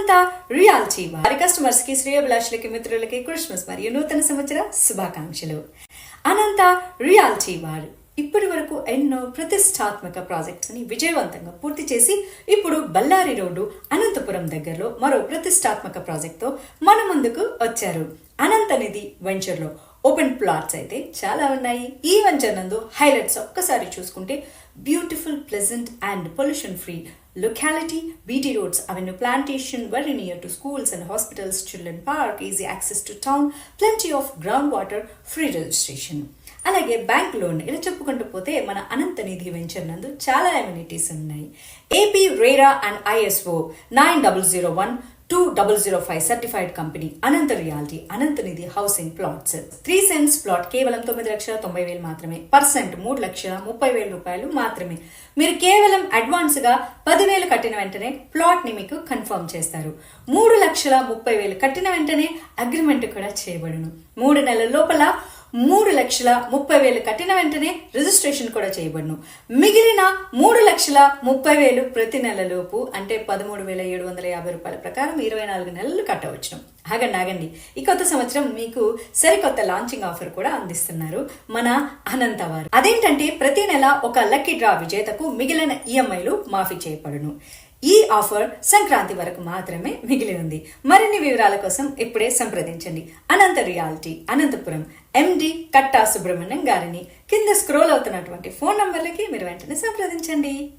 అనంత reality వారి కస్టమర్స్కి శ్రేయభిలాషులకి మిత్రులకి క్రిస్మస్ మరియు నూతన సంవత్సర శుభాకాంక్షలు. అనంత రియాల్టీ వారు ఇప్పటి వరకు ఎన్నో ప్రతిష్టాత్మక ప్రాజెక్ట్స్ని విజయవంతంగా పూర్తి చేసి ఇప్పుడు బళ్ళారి రోడ్డు అనంతపురం దగ్గరలో మరో ప్రతిష్టాత్మక ప్రాజెక్ట్తో మన ముందుకు వచ్చారు. అనంత నిధి వెంచర్లో ఓపెన్ ప్లాట్స్ అయితే చాలా ఉన్నాయి. ఈ వంచనందు హైలైట్స్ ఒక్కసారి చూసుకుంటే beautiful pleasant and pollution free locality BT roads avenue plantation very near to schools and hospitals children park easy access to town plenty of ground water free registration అలాగే bank loan ఇలా చెప్పుకుంటూ పోతే మన అనంత Nidhi venture నందు చాలా amenities ఉన్నాయి. AP RERA and ISO nine double zero one two double zero five certified company Anantha realty Anantha Nidhi housing plots three cents plot కేవలం తొమ్మిది లక్షల తొంభై వేలు మాత్రమే. పర్సెంట్ మూడు లక్షల ముప్పై వేల రూపాయలు మాత్రమే. మీరు కేవలం అడ్వాన్స్గా పదివేలు కట్టిన వెంటనే ప్లాట్ని మీకు కన్ఫర్మ్ చేస్తారు. మూడు లక్షల ముప్పై వేలు కట్టిన వెంటనే అగ్రిమెంట్ కూడా చేయబడును. మూడు నెలల లోపల మూడు లక్షల ముప్పై వేలు కట్టిన వెంటనే రిజిస్ట్రేషన్ కూడా చేయబడును. మిగిలిన మూడు లక్షల ముప్పై వేలు ప్రతి నెలలోపు అంటే పదమూడు వేల ఏడు వందల యాభై రూపాయల ప్రకారం ఇరవై నాలుగు నెలలు కట్టవచ్చును. ఆగండి ఆగండి. ఈ కొత్త సంవత్సరం మీకు సరికొత్త లాంచింగ్ ఆఫర్ కూడా అందిస్తున్నారు మన అనంత వారు. అదేంటంటే ప్రతి నెల ఒక లక్కీ డ్రా విజేతకు మిగిలిన ఈఎంఐలు మాఫీ చేయబడును. ఈ ఆఫర్ సంక్రాంతి వరకు మాత్రమే మిగిలి ఉంది మరిన్ని వివరాల కోసం ఇప్పుడే సంప్రదించండి. అనంత రియాలిటీ అనంతపురం ఎండి కట్టా సుబ్రహ్మణ్యం గారిని కింద స్క్రోల్ అవుతున్నటువంటి ఫోన్ నంబర్లకి మీరు వెంటనే సంప్రదించండి.